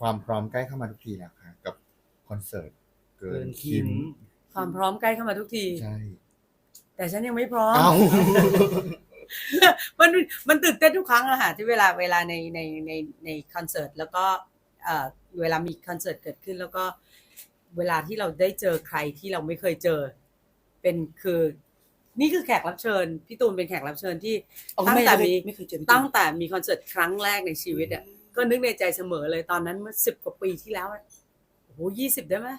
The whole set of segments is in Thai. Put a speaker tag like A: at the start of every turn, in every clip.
A: ความพร้อมใกล้เข้ามาทุกทีแล้วค่ะ กับคอนเสิร์ตเกินคิม
B: ความพร้อมใกล้เข้ามาทุกที
A: ใช่
B: แต่ฉันยังไม่พร้อม
A: เอ้า
B: มันมันตื่นเต้นทุกครั้งอะค่ะที่เวลาเวลาในในในในคอนเสิร์ตแล้วก็เอ่อเวลามีคอนเสิร์ตเกิดขึ้น แล้วก็เวลาที่เราได้เจอใครที่เราไม่เคยเจอ เป็นคือ นี่คือแขกรับเชิญพี่ตูนเป็นแขกรับเชิญที่
C: เอา
B: ตั้ง
C: ไม่
B: แต่
C: เคย
B: มี
C: ไม่เคยเจอพี่
B: ตั้ง
C: ตูน
B: แต่มีคอนเสิร์ตครั้งแรกในชีวิตอะ ก็นึกในใจเสมอเลยตอนนั้นเมื่อสิบกว่าปีที่แล้วอะโอ้โหยี่สิบได้ไหม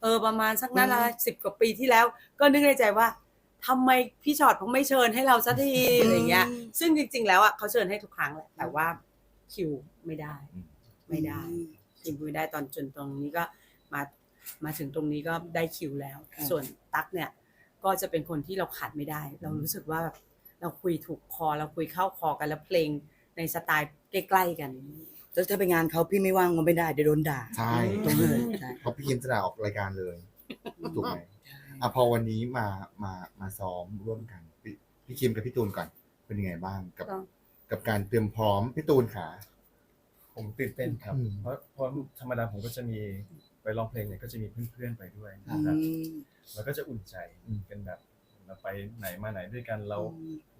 B: เออประมาณสักนั้นละสิบกว่าปีที่แล้ว ก็นึกในใจว่าทำไมพี่ชอตเขาไม่เชิญให้เราสักทีอะไรเงี้ย ซึ่งจริง ๆ แล้วอะเขาเชิญให้ทุกครั้งแหละแต่ว่าคิวไม่ได้ ไม่ได้คิวไม่ได้ตอนจนตรงนี้ก็มามาถึงตรงนี้ก็ได้คิวแล้ว ส่วนตั๊กเนี่ย ก็จะเป็นคนที่เราขาดไม่ได้ เรารู้สึกว่าแบบเราคุยถูกคอเราคุยเข้าคอกันแล้วเพลง ในสไตล์ใกล้ๆกัน
C: แล้วถ้าไปงานเขาพี่ไม่ว่างก็ไม่ได้เดี๋ยวโดนด่า
A: ใช่
C: ตรงนี้เลยใช่
A: เพราะพี่คิมจะด่าออกรายการเลยถูกไหมอะพอวันนี้มามามาซ้อมร่วมกัน พี่พี่คิมกับพี่ตูนก่อนเป็นยังไงบ้างกับ
B: ก็
A: กับการเตรียมพร้อมพี่ตูนขา
D: ผมตื่นเต้นครับ
A: อืม
D: เพราะเพราะธรรมดาผมก็จะมีไปร้องเพลงเนี่ยก็จะมีเพื่อนๆไปด้วย
C: อื
D: นะครับ
C: ม
D: มันก็จะอุ่นใจกันแบบเราไปไหนมาไหนด้วยกันเรา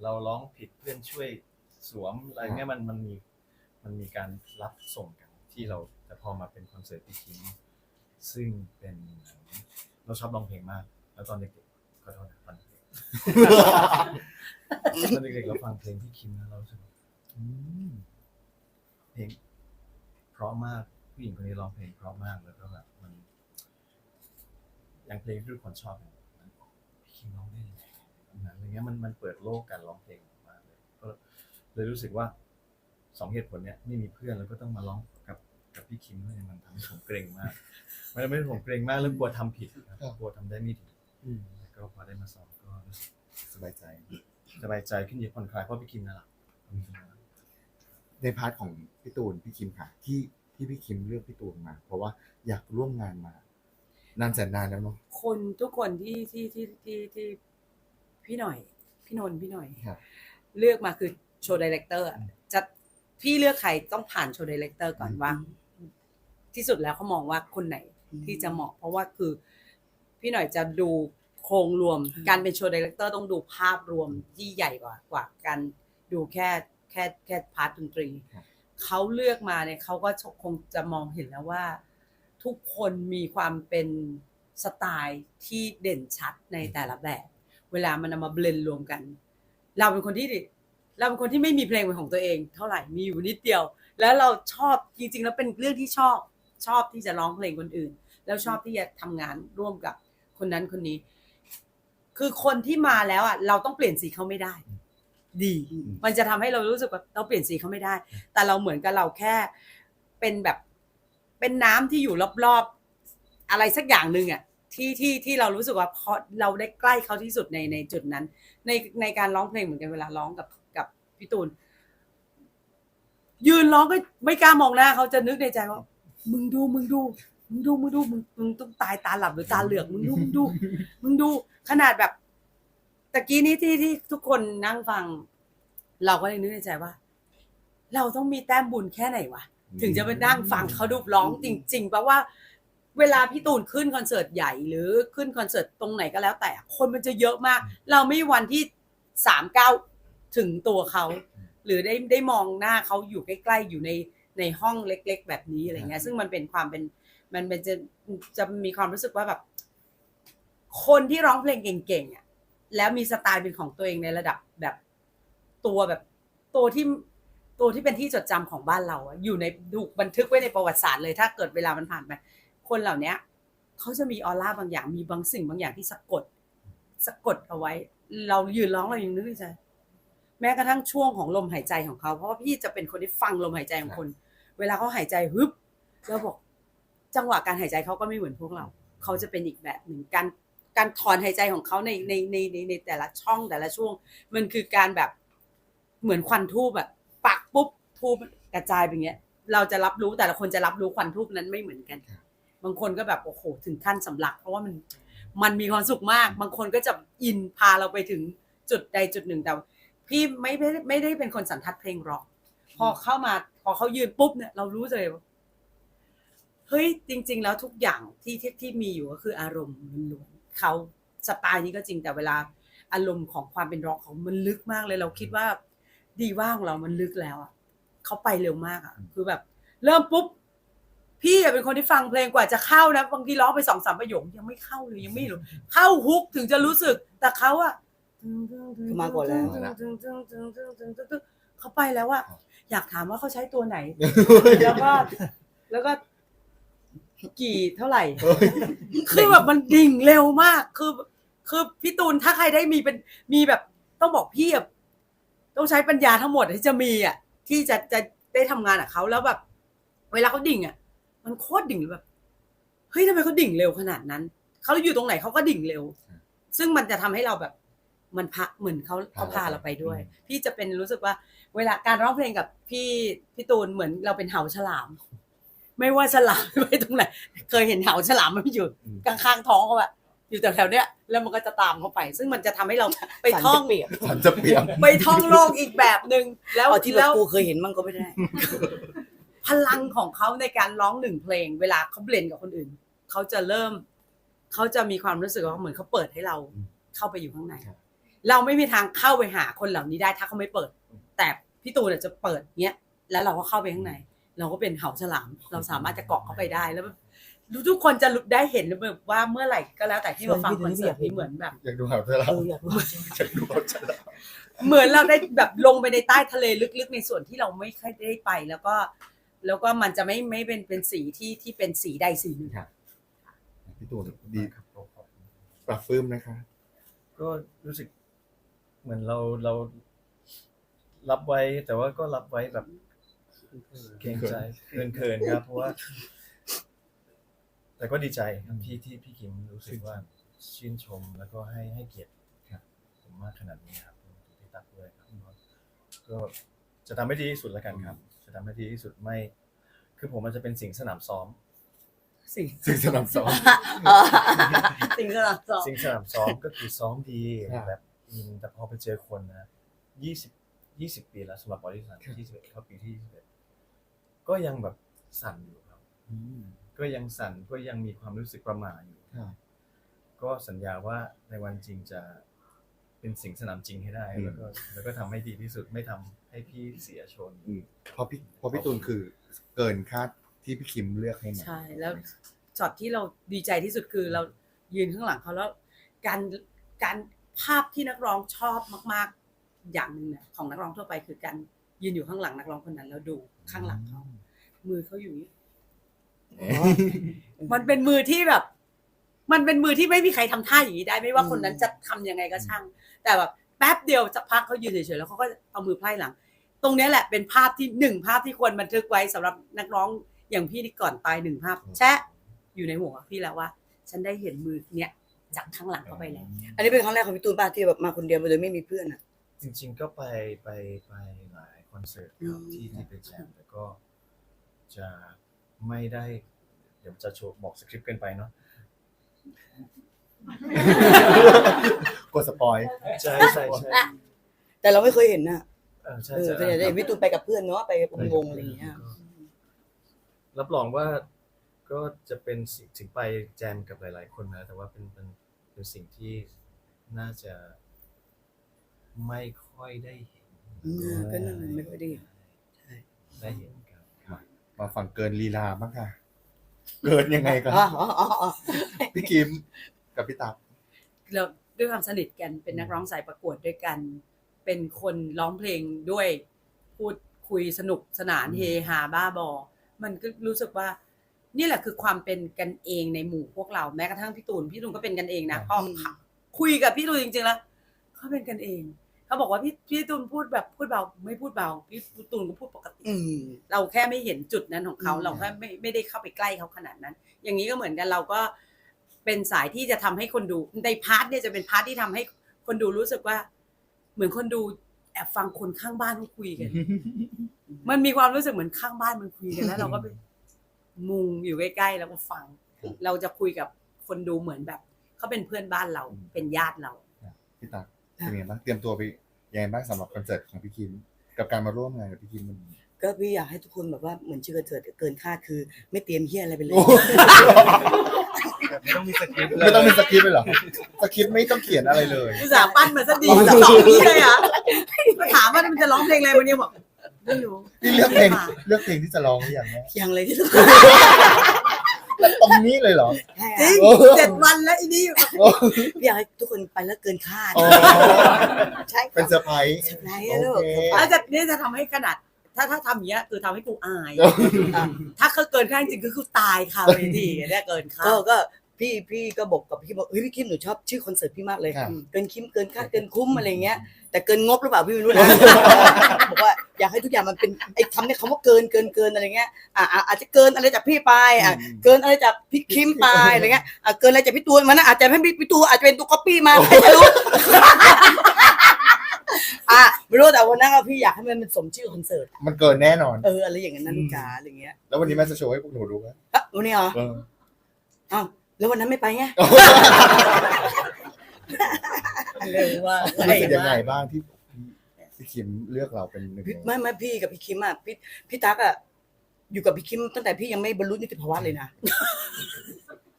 D: เราร้องผิดเพื่อนช่วย สวมอะไรเงี้ยมันมันมีมันมีการรับส่งกันที่เราแต่พอมาเป็นคอนเสิร์ตที่คิมซึ่งเป็นเราชอบร้องเพลงมาก แล้วตอนเด็กๆขอโทษนะตอนเด็กๆตอนเด็กๆเราฟังเพลงที่คิมแล้วเรารู้สึกว่าอืมเพลงเพราะมากผู้หญิงคนนี้ร้องเพลงเพราะมากแล้วก็แบบมันอย่างเพลงที่ทุกคนชอบเนี่ยมันพี่คิมร้องได้ยังไงแบบนั้นอะไรเงี้ยมันมันเปิดโลกการร้องเพลงออกมาเลยก็ เลยรู้สึกว่าสองเหตุผลเนี้ยไม่มีเพื่อนแล้วก็ต้องมาร้องกับกับพี่คิมด้วยมันทำให้ผมเกรงมาก มันทำให้ผมเกรงมากแล้วกลัวทำผิดครับกลัวทำได้ไม่ดีแล้วก็พอได้มาซ้อมก็รู้สึก
A: สบายใจ
D: สบายใจขึ้นเยอะผ่อนคลายเพราะพี่คิมน่ารัก
A: ในพาร์ทของพี่ตูนพี่คิมค่ะ ที่ที่พี่คิมเลือกพี่ตูนมา เพราะว่าอยากร่วมงานมานานแสนนานแล้วเนาะ
B: คนทุกคนที่ที่ที่ที่ที่พี่หน่อย พี่นนท์พี่หน่อย
A: ครับ
B: เลือกมาคือ โชว์ดีเลกเตอร์จะพี่เลือกใครต้องผ่านโชว์ดีเลกเตอร์ก่อนว่า ที่สุดแล้วเขามองว่าคนไหนที่จะเหมาะ เพราะว่าคือ พี่หน่อยจะดูโครงรวม
C: อืม
B: การเป็นโชว์ดีเลกเตอร์ต้องดูภาพรวมที่ใหญ่กว่ากว่าการดูแค่แค่แค่พาร์ทดนตรี
A: ครับ
B: เขาเลือกมาเนี่ยเขาก็คงจะมองเห็นแล้วว่า ทุกคนมีความเป็นสไตล์ที่เด่นชัดในแต่ละแบบ เวลามันเอามาเบลนรวมกัน เราเป็นคนที่ เราเป็นคนที่ไม่มีเพลงเป็นของตัวเอง เท่าไหร่มีอยู่นิดเดียว แล้วเราชอบจริงๆแล้วเป็นเรื่องที่ชอบชอบที่จะร้องเพลงคนอื่น แล้วชอบที่จะทำงานร่วมกับคนนั้นคนนี้ คือคนที่มาแล้วอะเราต้องเปลี่ยนสีเขาไม่ได้ ดี มันจะทำให้เรารู้สึกว่าเราเปลี่ยนสีเขาไม่ได้ แต่เราเหมือนกับเราแค่เป็นแบบเป็นน้ำที่อยู่รอบๆอะไรสักอย่างหนึ่งอะที่ที่ที่เรารู้สึกว่าเพราะเราได้ใกล้เขาที่สุดในในจุดนั้น ในในการร้องเพลงเหมือนกันเวลาร้องกับ พี่ตูน ยืนร้องก็ไม่กล้ามองหน้าเขาจะนึกในใจว่า มึงดูมึงดู มึงดูมึงดูมึงมึงต้องตายตาหลับหรือตาเหลือกมึงดูมึงดู มึงดู ขนาดแบบตะกี้นี้ที่ที่ทุกคนนั่งฟัง เราก็เลยนึกในใจว่า เราต้องมีแต้มบุญแค่ไหนวะถึงจะไปนั่งฟังเขาดูร้องจริงๆเพราะว่า เวลาพี่ตูนขึ้นคอนเสิร์ตใหญ่หรือขึ้นคอนเสิร์ตตรงไหนก็แล้วแต่คนมันจะเยอะมาก เราไม่มีวันที่สามเก้า ถึงตัวเขา หรือได้ได้มองหน้าเขาอยู่ใกล้ๆอยู่ในในห้องเล็ก ๆ แบบนี้อะไรเงี้ย ซึ่งมันเป็นความเป็นมันเป็นจะจะมีความรู้สึกว่าแบบ คนที่ร้องเพลงเก่งๆอะแล้วมีสไตล์เป็นของตัวเองในระดับแบบตัวแบบตัวที่ตัวที่เป็นที่จดจำของบ้านเราอะอยู่ในถูกบันทึกไว้ในประวัติศาสตร์เลยถ้าเกิดเวลามันผ่านไปคนเหล่าเนี้ยเขาจะมีออร่าบางอย่างมีบางสิ่งบางอย่างที่สะกด สะกดเอาไว้ เรายืนร้องเรายังนึกในใจ แม้กระทั่งช่วงของลมหายใจของเขา เพราะว่าพี่จะเป็นคนที่ฟังลมหายใจของคน เวลาเขาหายใจฮึบแล้วบอกจังหวะการหายใจเขาก็ไม่เหมือนพวกเรา เขาจะเป็นอีกแบบหนึ่งการการถอนหายใจของเขาในในในในในแต่ละช่องแต่ละช่วง มันคือการแบบเหมือนควันทูบแบบปักปุ๊บทูบกระจายไปอย่างเงี้ย เราจะรับรู้แต่ละคนจะรับรู้ควันทูบนั้นไม่เหมือนกัน บางคนก็แบบโอ้โหถึงขั้นสำลัก เพราะว่ามันมันมีความสุขมาก บางคนก็จะอินพาเราไปถึงจุดใดจุดหนึ่งแต่ พี่ไม่ไม่ได้ไม่ได้เป็นคนสันทัดเพลงร็อกพอเข้ามา พอเขายืนปุ๊บเนี่ยเรารู้เลยว่าเฮ้ยจริง ๆ แล้วทุกอย่างที่ที่ที่มีอยู่ก็คืออารมณ์ล้วนๆเขาสไตล์นี้ก็จริงแต่เวลาอารมณ์ของความเป็นร็อกของมันลึกมากเลยเราคิดว่า ดีว่าของเรามันลึกแล้วอะเขาไปเร็วมากอะ คือแบบ เริ่มปุ๊บพี่อะเป็นคนที่ฟังเพลงกว่าจะเข้านะบางทีร้องไปสองสามประโยคยังไม่เข้าเลยยังไม่รู้เข้าฮุกถึงจะรู้สึกแต่เขาอะ
C: คือมาก่อนแล้ว
B: เขาไปแล้วอะอยากถามว่าเขาใช้ตัวไหน แล้วก็ แล้วก็ กี่เท่าไหร่ คือแบบมันดิ่งเร็วมาก คือ คือพี่ตูนถ้าใครได้มีเป็นมีแบบต้องบอกพี่แบบต้องใช้ปัญญาทั้งหมดที่จะมีอะ ที่จะจะได้ทำงานกับเขาแล้วแบบ เวลาเขาดิ่งอะ มันโคตรดิ่งเลยแบบเฮ้ยทำไมเขาดิ่งเร็วขนาดนั้นเขาอยู่ตรงไหนเขาก็ดิ่งเร็ว ซึ่งมันจะทำให้เราแบบ มันพะเหมือนเขาเขาพาเราไปด้วย พี่จะเป็นรู้สึกว่า เวลาการร้องเพลงกับพี่พี่ตูนเหมือนเราเป็นเหาฉลาม ไม่ว่าฉลามไปตรงไหนเคยเห็นเหาฉลามมันอยู่
A: อืม
B: ข้างๆท้องเขาอะอยู่แถวๆเนี้ยแล้วมันก็จะตามเขาไป ซึ่งมันจะทำให้เราไปท่อง
C: เปรียบ
A: ฉันจะเปลี่ยน
B: ไปท่องโลกอีกแบบหนึ่งแล้ว
C: เอาที่แบ
B: แล้
C: บ
B: ว
C: กูเคยเห็นมั่งก็ไม่ได้
B: พลังของเขาในการร้องหนึ่งเพลง เวลาเขาเบลนกับคนอื่นเขาจะเริ่มเขาจะมีความรู้สึกว่าเหมือนเขาเปิดให้เรา
A: อืม
B: เข้าไปอยู่ข้างใน
A: ครับ
B: เราไม่มีทางเข้าไปหาคนเหล่านี้ได้ถ้าเขาไม่เปิด แต่พี่ตูนจะเปิดเนี้ยแล้วเราก็เข้าไปข้างใน เราก็เป็นเหาฉลาม เราสามารถจะเกาะเข้าไปได้แล้วแบบทุกคนจะได้เห็นแบบว่าเมื่อไหร่ก็แล้วแต่ที่มาฟังคอนเสิร์ตนี้เหมือนแบบ
A: อยากดูหาเธอแล้ว
C: เอออยากรู้
A: อยากดูหาเธอแล้ว
B: เหมือนเราได้แบบลงไปในใต้ทะเลลึกๆในส่วนที่เราไม่ค่อยได้ไป แล้วก็ แล้วก็มันจะไม่ไม่เป็นเป็นสีที่ที่เป็นสีใดสีหนึ่ง
A: ครับพี่ตูนดี
D: ครับขอบคุณ
A: ปรับปลื้มนะคะ
D: ก็รู้สึก เหมือนเราเรารับไว้ แต่ว่าก็รับไว้แบบเกรงใจเขินเขินๆครับ เพราะว่า แต่ก็ดีใจครับที่ที่พี่คิมรู้สึกว่าชื่นชมแล้วก็ให้ให้เกียรติ
A: ครับ
D: ผมมากขนาดนี้ครับรวมถึงพี่ตั๊กด้วยครับก็จะทำให้ดีที่สุดแล้วกันครับ จะทำให้ดีที่สุดไม่ คือผมมันจะเป็นสิ่งสนามซ้อม
B: สิ่ง
A: ซึ่งสนามซ้อม
B: สิ่งที่เราสอง
D: สิ่งสนามซ้อมก็คือซ้อมดี
A: ครับ
D: แบบ อืมแต่พอไปเจอคนนะยี่สิบยี่สิบปีแล้วสำหรับบริษัท
A: ครับ
D: ยี่สิบเอ็ดเข้าปีที่ยี่สิบเอ็ดก็ยังแบบสั่นอยู่ครับ
A: อืม
D: ก็ยังสั่นก็ยังมีความรู้สึกประหม่าอยู่
A: ครับ
D: ก็สัญญาว่าในวันจริงจะเป็นสิ่งสนามจริงให้ได้แล้วก็แล้วก็ทำให้ดีที่สุดไม่ทำให้พี่เสียชน
A: อืมเพอพี่เพอพี่ตูนคือเกินคาดที่พี่คิมเลือกให้มา
B: ใช่แล้ว ช็อตที่เราดีใจที่สุดคือเรายืนข้างหลังเขาแล้ว การการ ภาพที่นักร้องชอบมาก ๆ อย่างหนึ่งเนี่ยของนักร้องทั่วไปคือการยืนอยู่ข้างหลังนักร้องคนนั้นแล้วดูข้างหลังเขามือเขาอยู่อย่างนี้มันเป็นมือที่แบบ มันเป็นมือที่ไม่มีใครทำท่าอย่างนี้ได้ ไม่ว่าคนนั้นจะทำยังไงก็ช่าง แต่แบบแป๊บเดียวสักพักเขายืนเฉยๆแล้วเขาก็เอามือไพร่หลัง ตรงเนี้ยแหละเป็นภาพที่หนึ่งภาพที่ควรบันทึกไว้สำหรับนักร้องอย่างพี่ที่ก่อนตายหนึ่งภาพ แชะอยู่ในหัวพี่แล้วว่า ฉันได้เห็นมือเนี้ย จากข้างหลังเข้าไปแล้ว
C: อันนี้เป็นครั้งแรกของพี่ตูนป้าที่แบบมาคนเดียวโดยไม่มีเพื่อนอะ
D: จริง ๆ ก็ไปไปไปหลายคอนเสิร์ตครับ
C: อืม
D: ที่ที่ไปแจมแต่ก็จะไม่ได้ เดี๋ยวจะโชว์บอกสคริปต์เกินไปเนาะ
A: กดสปอย
D: ใช่ใช่ใช่
C: แต่เราไม่เคยเห็นน่ะ
D: เออใช่
C: เออ
D: ใช่
C: แต่อยากได้เห็นพี่ตูนไปกับเพื่อนเนาะไปวงๆอะไรอย่างเงี้ย
D: รับรองว่าก็จะเป็นสิ่งถึงไปแจมกับหลาย ๆ คนนะ แต่ว่าเป็นเป็น เป็นสิ่งที่น่าจะไม่ค่อยได้เห็น
C: อืมก็นั่นน่ะไม่ค่อยได้เห็นใช่
D: ได้เห็นกัน
A: มาฝั่งเกินลีลาบ้างค่ะ เกินยังไงกัน
C: อ๋ออ๋ออ๋ออ๋อ
A: พี่คิมกับพี่ตั๊ก
B: เราด้วยความสนิทกันเป็นนักร้องสายประกวดด้วยกัน เป็นคนร้องเพลงด้วยพูดคุยสนุกสนานเฮฮาบ้าบอ มันก็รู้สึกว่า นี่แหละคือความเป็นกันเองในหมู่พวกเราแม้กระทั่งพี่ตูนพี่ตูนก็เป็นกันเองนะพอคุยกับพี่ตูนจริงๆแล้วเขาเป็นกันเองเขาบอกว่าพี่พี่ตูนพูดแบบพูดเบาไม่พูดเบาพี่ตูนก็พูดปกติ
C: อืม
B: เราแค่ไม่เห็นจุดนั้นของเขา
C: อืม
B: เราแค่ไม่ไม่ได้เข้าไปใกล้เขาขนาดนั้น อย่างนี้ก็เหมือนกันเราก็เป็นสายที่จะทำให้คนดูในพาร์ทเนี่ยจะเป็นพาร์ทที่ทำให้คนดูรู้สึกว่า เหมือนคนดูแอบฟังคนข้างบ้านเขาคุยกัน มันมีความรู้สึกเหมือนข้างบ้านมันคุยกันแล้วเราก็ไป มุงอยู่ใกล้ๆแล้วก็ฟังเราจะคุยกับคนดูเหมือนแบบเขาเป็นเพื่อนบ้านเราเป็นญาติเรา
A: พี่ตั๊กเป็นยังไงบ้างเตรียมตัวไปยังไงบ้างสำหรับคอนเสิร์ตของพี่คิมกับการมาร่วมงานกับพี่คิมมัน
C: ก็พี่อยากให้ทุกคนแบบว่าเหมือนชื่อเกิดเกินคาดคือ ไม่เตรียมเฮียอะไรไปเลย
A: โอ้
D: ไม่ต้องมีสคริปต์
A: ไม่ต้องมีสคริปต์เลยเหรอสคริปต์ไม่ต้องเขียนอะไรเลย
B: อุตส่าห์ปั้นมาซะดีจะสองนี้เลยอะมาถามว่ามันจะร้องเพลงอะไรวันนี้บอก ไม่รู้
A: นี่เลือกเพลงเลือกเพลงที่จะร้องหรือยังเนี่ย
C: ยังเลยที่สุด
A: ตรงนี้เลยเหรอ
B: จริง
A: โอ้
B: เจ็ดวันแล้วอีนี่
C: พี่อยากให้ทุกคนไปแล้วเกินคาด
A: อ๋อ
C: ใช่
A: เป็นเซอร์ไพรส์
C: เซอร์ไพรส์
A: โอ
C: อะลูก
A: เค
B: แล้วจะเนี่ยจะทำให้ขนาดถ้าถ้าทำอย่างเงี้ยคือทำให้กูอาย
C: อะ
B: ถ้าเขาเกินค่าจริงๆก็คือตายค่ะเวทีเนี่ยเกินค่า
C: ก็ก็พี่พี่ก็บอกกับพี่บอกเฮ้ยพี่คิมหนูชอบชื่อคอนเสิร์ตพี่มากเลย
A: ครับ
C: เกินคิมเกินคาดเกินคุ้มอะไรเงี้ย แต่เกินงบหรือเปล่าพี่ไม่รู้นะบอกว่าอยากให้ทุกอย่างมันเป็นไอ้คำเนี่ยคำว่าเกินเกินเกินอะไรเงี้ยอะอะอาจจะเกินอะไรจากพี่ไปอะเกินอะไรจากพี่คิมไปอะไรเงี้ยอะเกินอะไรจากพี่ตูนมันนะอาจจะไม่พี่ตูนอาจจะเป็นตัวก๊อปปี้มาใครจะรู้อะไม่รู้แต่วันนั้นอะพี่อยากให้มันเป็นสมชื่อคอนเสิร์ต
A: มันเกินแน่นอน
C: เอออะไรอย่างนั้นนะลูกจ๋าอะไรเงี้ย
A: แล้ววันนี้แม่จะโชว์ให้พวกหนูดูไหม
C: อะวันนี้เหรอ
A: เออ
C: อ้าวแล้ววันนั้นไม่ไปไง เร็วว่า
A: รู้สึกยังไงบ้างที่พี่คิมเลือกเราเป็นหนึ่ง
C: พี่
A: ใน
C: ไม่ไม่พี่กับพี่คิมอะพี่พี่ตั๊กอะอยู่กับพี่คิมตั้งแต่พี่ยังไม่บรรลุนิติภาวะเลยนะ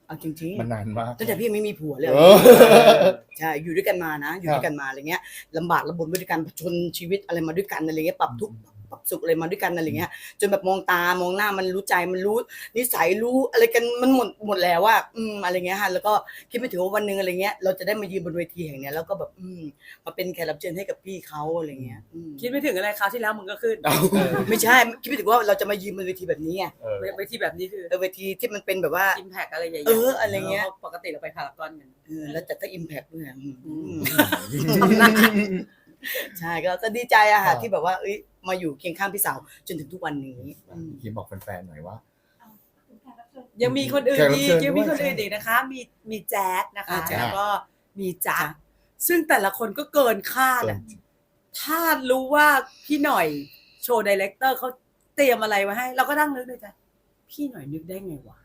C: เอาจริง
A: มันนานมาก
C: ๆตั้งแต่พี่ยังไม่มีผัวเลย
A: เออ
C: ใช่อยู่ด้วยกันมานะ อยู่ด้วยกันมาอะไรเงี้ยลำบากระบนไปด้วยกันผจญชีวิตอะไรมาด้วยกันอะไรเงี้ยปรับทุกข์ ปรับสุขอะไรมาด้วยกันอะไรเงี้ยจนแบบมองตามองหน้ามันรู้ใจมันรู้นิสัยรู้อะไรกันมันหมดหมดแล้วว่าอืมอะไรเงี้ยฮะแล้วก็คิดไม่ถึงว่าวันหนึ่งอะไรเงี้ยเราจะได้มายืนบนเวทีแห่งเนี้ยแล้วก็แบบอืมมาเป็นแขกรับเชิญให้กับพี่เขาอะไรเงี้ยอืม
B: คิดไม่ถึงอะไรคราวที่แล้วมึงก็ขึ้น
C: ไม่ใช่คิดไม่ถึงว่าเราจะมายืนบนเวทีแบบนี้ไง
A: เออ
B: เวทีแบบนี้คือ
C: เออเวทีที่มันเป็นแบบว่า
B: อิมแพกอะไรใหญ่ๆ
C: เอออะไรเงี้ย
B: ปกติเราไปพารากอนกัน
C: เออแล้วแต่ก็อิมแพกด้วยอะอืม
B: อืม
C: ใช่ก็ก็ดีใจอะ
A: ครั
C: ค่ะ
A: บ
C: ที่แบบว่าเอ้ย มาอยู่เคียงข้างพี่สาวจนถึงทุกวันนี้อืม
A: พี่คิมบอกแฟนๆหน่อยว่า
B: ยังมีคนอื่น
A: แขกรับ
B: อี
A: เชิ
B: ก
A: ญ
B: ยังมี
A: ด้วย
B: คนอื่นอีกนะคะ มีมีแจ๊ดนะคะ
C: อ่าแจ๊ด
B: แล้วก็มีจ๊ะซึ่งแต่ละคนก็เกินคาด
A: เกิ
B: อะ
A: น
B: ถ้ารู้ว่าพี่หน่อยโชว์ดีเลกเตอร์เขาเตรียมอะไรมาให้ เราก็นั่งนึกในใจพี่หน่อยนึกได้ไงวะ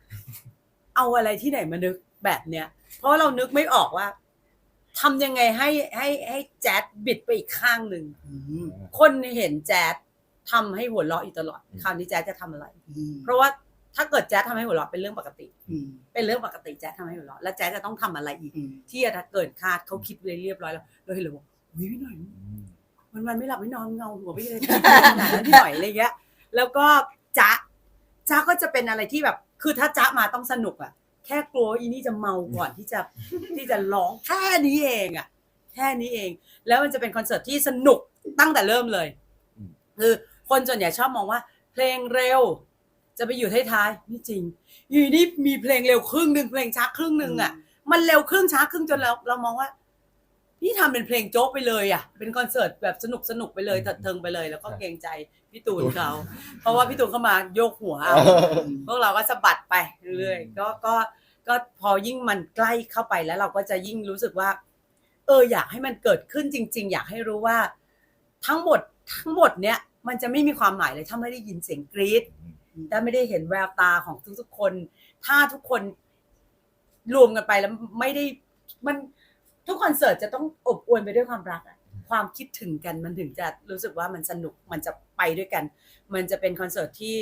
B: เอาอะไรที่ไหนมานึกแบบเนี้ย เพราะเรานึกไม่ออกว่า ทำยังไงให้ให้ให้แจ๊ดบิดไปอีกข้างหนึ่ง
C: อืม
B: คนเห็นแจ๊ดทำให้หัวเราะอยู่ตลอด
A: อืม
B: คราวนี้แจ๊ดจะทำอะไร
C: อืม
B: เพราะว่าถ้าเกิดแจ๊ดทำให้หัวเราะเป็นเรื่องปกติ
C: อืม
B: เป็นเรื่องปกติแจ๊ดทำให้หัวเราะแล้วแจ๊ดจะต้องทำอะไรอีก
C: อืม
B: ที่จะเกินคาดเขาคิดไว้เรียบร้อยแล้วเราเห็นเลยว่าวิพี่หน่อยวันวันๆไม่หลับไม่นอนเงาหัวไปเลยขนาดนั้นพี่หน่อยอะไรเงี้ย แล้วก็จ๊ะจ๊ะก็จะเป็นอะไรที่แบบ คือถ้าจ๊ะมาต้องสนุกอะ แค่กลัวอีนี่จะเมาก่อนที่จะที่จะร้องแค่นี้เองอะแค่นี้เอง แล้วมันจะเป็นคอนเสิร์ตที่สนุกตั้งแต่เริ่มเลย
A: อืม
B: คือคนส่วนใหญ่ชอบมองว่า เพลงเร็ว จะไปอยู่ท้ายๆนี่จริงอยู่นี่มีเพลงเร็วครึ่งหนึ่งเพลงช้าครึ่งหนึ่งอะมันเร็วครึ่งช้าครึ่งจนเราเรามองว่านี่ทำเป็นเพลงโจ๊กไปเลยอะ เป็นคอนเสิร์ตแบบสนุกสนุกไปเลย
A: อืม
B: เถิดเทิงไปเลย แล้วก็
A: ใช่
B: เกรงใจพี่ตูนเขา เพราะว่าพี่ตูนเข้ามาโยกหัวเอาพวกเราก็สะบัดไป เรื่อยๆก็ก็ก็พอยิ่งมันใกล้เข้าไปแล้วเราก็จะยิ่งรู้สึกว่า เออ อยากให้มันเกิดขึ้นจริง ๆ อยากให้รู้ว่า ทั้งหมดทั้งหมดเนี้ยมันจะไม่มีความหมายเลยถ้าไม่ได้ยินเสียงกรี๊ดถ้าไม่ได้เห็นแววตาของทุกๆคน ถ้าทุกคนรวมกันไปแล้วไม่ได้มันทุกคอนเสิร์ตจะต้องอบอวลไปด้วยความรักอะความคิดถึงกันมันถึงจะรู้สึกว่ามันสนุกมันจะไปด้วยกัน มันจะเป็นคอนเสิร์ตที่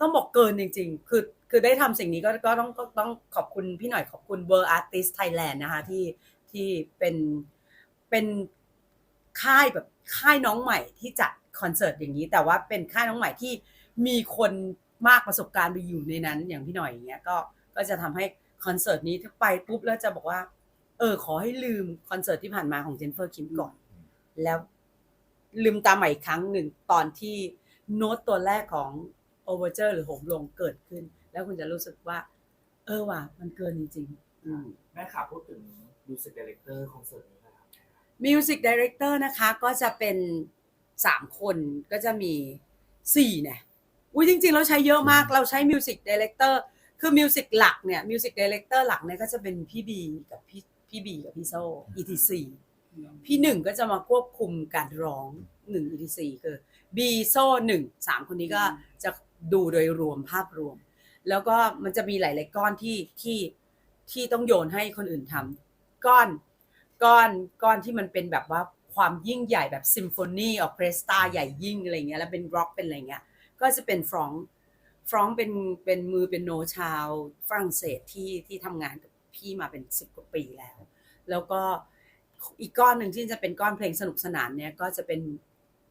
B: ต้องบอกเกินจริง ๆ คือคือได้ทำสิ่งนี้ก็ก็ต้องก็ต้องขอบคุณพี่หน่อยขอบคุณ World Artist Thailand นะคะที่ที่เป็นเป็นค่ายแบบค่ายน้องใหม่ที่จัดคอนเสิร์ตอย่างนี้ แต่ว่าเป็นค่ายน้องใหม่ที่มีคนมากประสบการณ์ไปอยู่ในนั้น อย่างพี่หน่อยอย่างเงี้ยก็ก็จะทำให้คอนเสิร์ตนี้ถ้าไปปุ๊บแล้วจะบอกว่า เออ ขอให้ลืมคอนเสิร์ตที่ผ่านมาของเจนเฟอร์คิมก่อน แล้วลืมตาใหม่อีกครั้งหนึ่งตอนที่โน้ตตัวแรกของ โอเวอร์เจอร์หรือโหมลงเกิดขึ้น แล้วคุณจะรู้สึกว่า เออว่ะมันเกินจริงๆอืม
E: แม่ข่าวพูดถึงมิวสิกดีเลกเตอร์คอนเสิร์ตนี้นะครับ
B: มิวสิกดีเรคเตอร์นะคะก็จะเป็นสามคนก็จะมีสี่เนี่ยอุ้ยจริงๆ เราใช้เยอะมากเราใช้มิวสิกดีเรคเตอร์คือมิวสิกหลักเนี่ยมิวสิกดีเรคเตอร์หลักเนี่ยก็จะเป็นพี่บีกับพี่พี่บีกับพี่โซ่ ETC พี่หนึ่งก็จะมาควบคุมการร้องหนึ่ง ETC คือบีโซ่หนึ่งสามคนนี้ก็จะ ดูโดยรวมภาพรวม แล้วก็มันจะมีหลาย ๆ ก้อนที่ที่ที่ต้องโยนให้คนอื่นทำก้อนก้อนก้อนที่มันเป็นแบบว่าความยิ่งใหญ่แบบซิมโฟนีออเคสตราใหญ่ยิ่งอะไรเงี้ยแล้วเป็นร็อกเป็นอะไรเงี้ยก็จะเป็นฟรองฟรองเป็นเป็นมือเป็นโนชาวฝรั่งเศสที่ที่ทำงานกับพี่มาเป็นสิบกว่าปีแล้ว แล้วก็อีกก้อนหนึ่งที่จะเป็นก้อนเพลงสนุกสนานเนี่ยก็จะเป็น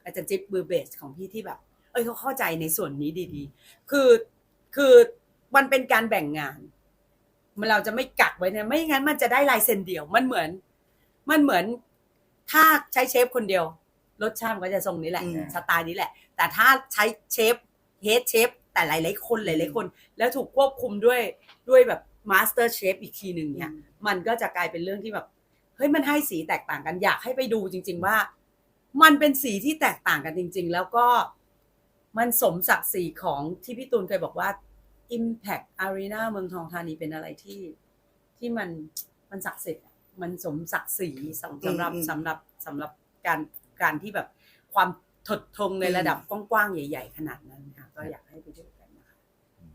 B: อาจารย์จิ๊บมือเบสของพี่ที่แบบ เอ้ยเขาเข้าใจในส่วนนี้ดีๆ คือคือมันเป็นการแบ่งงานมันเราจะไม่กักไว้เนี่ยไม่งั้นมันจะได้ลายเซ็นเดียวมันเหมือน มันเหมือน ถ้าใช้เชฟคนเดียว รสชาติมันก็จะทรงนี้แหละ
C: อืม
B: สไตล์นี้แหละ แต่ถ้าใช้เชฟเฮดเชฟแต่หลายๆคนหลายๆคน แล้วถูกควบคุมด้วยด้วยแบบมาสเตอร์เชฟอีกทีหนึ่งเนี่ย มันก็จะกลายเป็นเรื่องที่แบบเฮ้ยมันให้สีแตกต่างกันอยากให้ไปดูจริง ๆ ว่า มันเป็นสีที่แตกต่างกันจริง ๆ แล้วก็ มันสมศักดิ์ศรีของที่พี่ตูนเคยบอกว่า Impact Arena เมืองทองธานีเป็นอะไรที่ ที่มันมันศักดิ์สิทธิ์อะมันสมศักดิ์ศรีสำสำหรับ
C: อืม
B: สำหรับสำหรับการการที่แบบความถดทงในระดับกว้างๆใหญ่ ๆ ขนาดนั้นนะคะก็อยากให้ไปดูกันนะคะ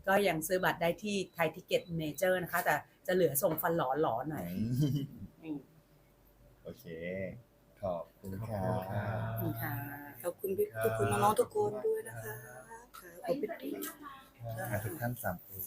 B: ก็ยังซื้อบัตรได้ที่ไทยทิเก็ตเมเจอร์นะคะ แต่จะเหลือส่งฟันหลอหลอหน่อยอืม
A: โอเค ขอบคุณครั
D: ขอบคุณครับบ
B: ขอบคุณค่ะ
C: ขอบคุณพี่ทุกคนน้องๆทุกคนด้วยนะคะค่ะขอบคุณ
A: ทุกท่านสามคน